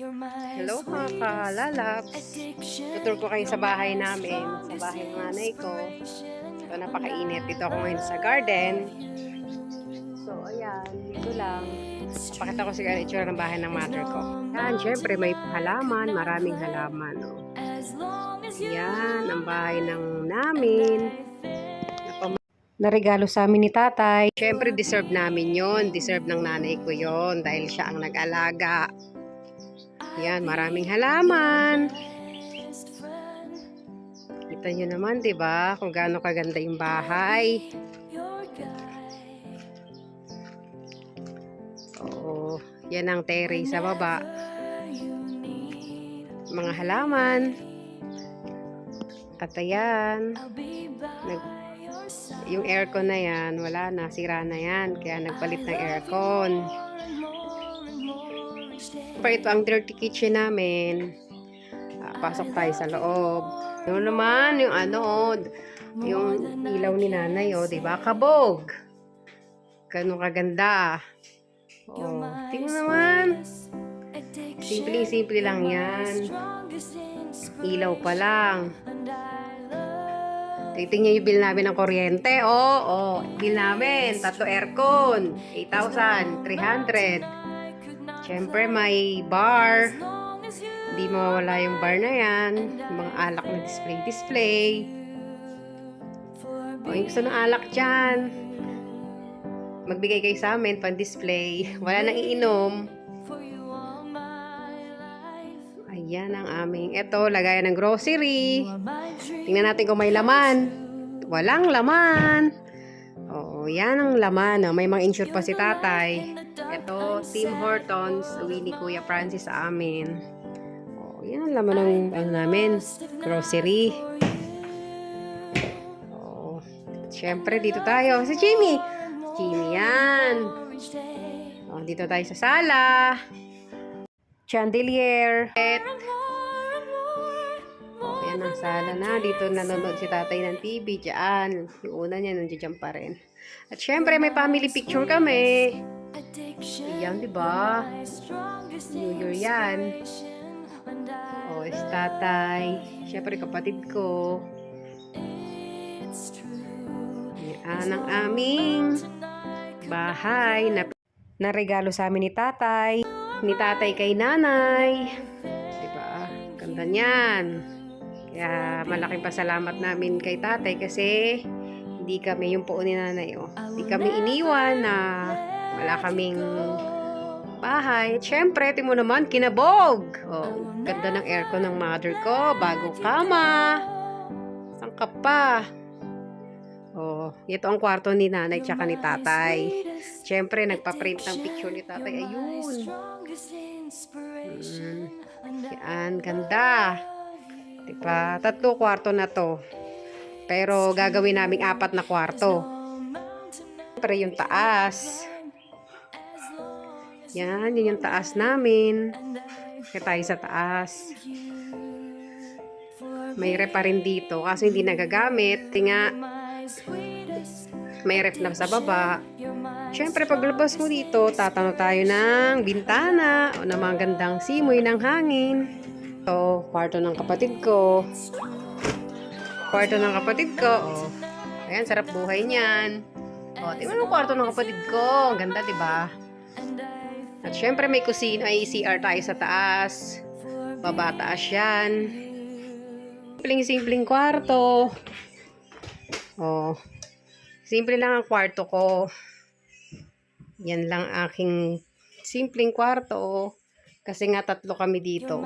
Hello mga kalalabs. Tutur ko kayo sa bahay namin, sa bahay ng nanay ko. So, napakainit. Dito ako ngayon sa garden. So, ayan. Dito lang. Pakita ko siguro itsura ng bahay ng mother ko. Yan, syempre may halaman. Maraming halaman. Oh. Yan, ang bahay ng namin. Napam- Naregalo sa amin ni tatay. Syempre, deserve namin yon Deserve ng nanay ko yon Dahil siya ang nag-alaga. Yan, maraming halaman. Kita nyo naman, di ba? Kung gaano kaganda yung bahay. Oo, yan ang terrace sa baba. Mga halaman. At ayan, nag, yung aircon na yan, wala na, sira na yan. Kaya nagpalit ng aircon. Pa ito ang dirty kitchen namin. Ah, pasok tayo sa loob. Yung naman, yung ano, yung ilaw ni nanay, oh, di ba? Kabog. Ganun kaganda. Oh, tingnan naman. Simple-simple lang yan. Ilaw pa lang. Titingnan yung bill namin ng kuryente. Oo, oh, oh, bill namin. Tatlo aircon. 8,300. Siyempre, may bar. Hindi mawawala yung bar na yan. Mga alak na display-display. O, yung gusto ng alak dyan. Magbigay kayo sa amin, pan-display. Wala nang iinom. Ayan ang aming, eto, lagayan ng grocery. Tingnan natin kung may laman. Walang laman. Yan ang laman. Oh. May mga insure pa si tatay. Ito, Tim Hortons, uwi ni Kuya Francis sa amin. Oh, yan ang laman ng ano namin, grocery. Oh, Siyempre, dito tayo. Si Jimmy. Jimmy yan. Oh, dito tayo sa sala. Chandelier. Et. Oh, yan ang sala na. Dito nanonood si tatay ng TV. Diyan. Yung una niya, nandiyan pa rin. At syempre, may family picture kami. Yan, di ba? New Year yan. Oh, is tatay. Syempre, kapatid ko. Yan ang aming bahay na na regalo sa amin ni tatay. Ni tatay kay nanay. Di ba? Ganda niyan. Kaya malaking pasalamat namin kay tatay kasi hindi kami yung po ni nanay. Oh. Hindi kami iniwan na wala kaming bahay. Siyempre, timo naman, kinabog. Oh, ganda ng aircon ng mother ko. Bago kama. Ang pa. Oh, ito ang kwarto ni nanay tsaka ni tatay. Siyempre, nagpa-print ng picture ni tatay. Ayun. Mm. Yan, ganda. Diba? Tatlo kwarto na to. Pero gagawin naming apat na kwarto. Siyempre, yung taas. Yan, yun yung taas namin. Kaya tayo sa taas. May rep pa rin dito kasi hindi nagagamit. Tinga, may ref na sa baba. Siyempre, paglabas mo dito, tatano tayo ng bintana o ng gandang simoy ng hangin. Ito, kwarto ng kapatid ko. Kwarto ng kapatid ko. Oh. Ayan, sarap buhay niyan. Oh, tingnan mo kwarto ng kapatid ko. Ang ganda, di ba? At syempre may kusina, ay CR tayo sa taas. Baba taas yan. Simpleng-simpleng kwarto. Oh. Simple lang ang kwarto ko. Yan lang aking simpleng kwarto. Kasi nga tatlo kami dito.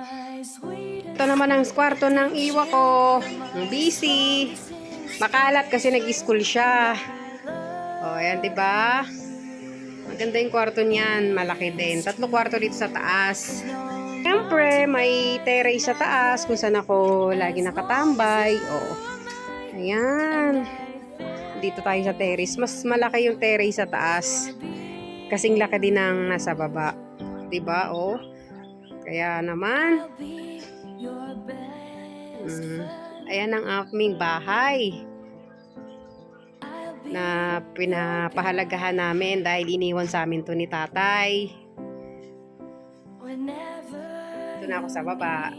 Ito naman ang kwarto ng iwa ko. Ang busy. Makalat kasi nag-school siya. O, ayan, di ba? Maganda yung kwarto niyan. Malaki din. Tatlo kwarto dito sa taas. Siyempre, may terrace sa taas kung saan ako lagi nakatambay. O, ayan. Dito tayo sa terrace. Mas malaki yung terrace sa taas. Kasing laki din ng nasa baba. 'Di ba? Oh. Kaya naman mm, ayan ang aming bahay na pinapahalagahan namin dahil iniwan sa amin to ni tatay. nandun na ako sa baba.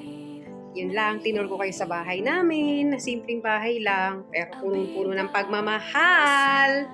Yun lang, tinur ko kayo sa bahay namin. na Simpleng bahay lang, pero punong-puno ng pagmamahal.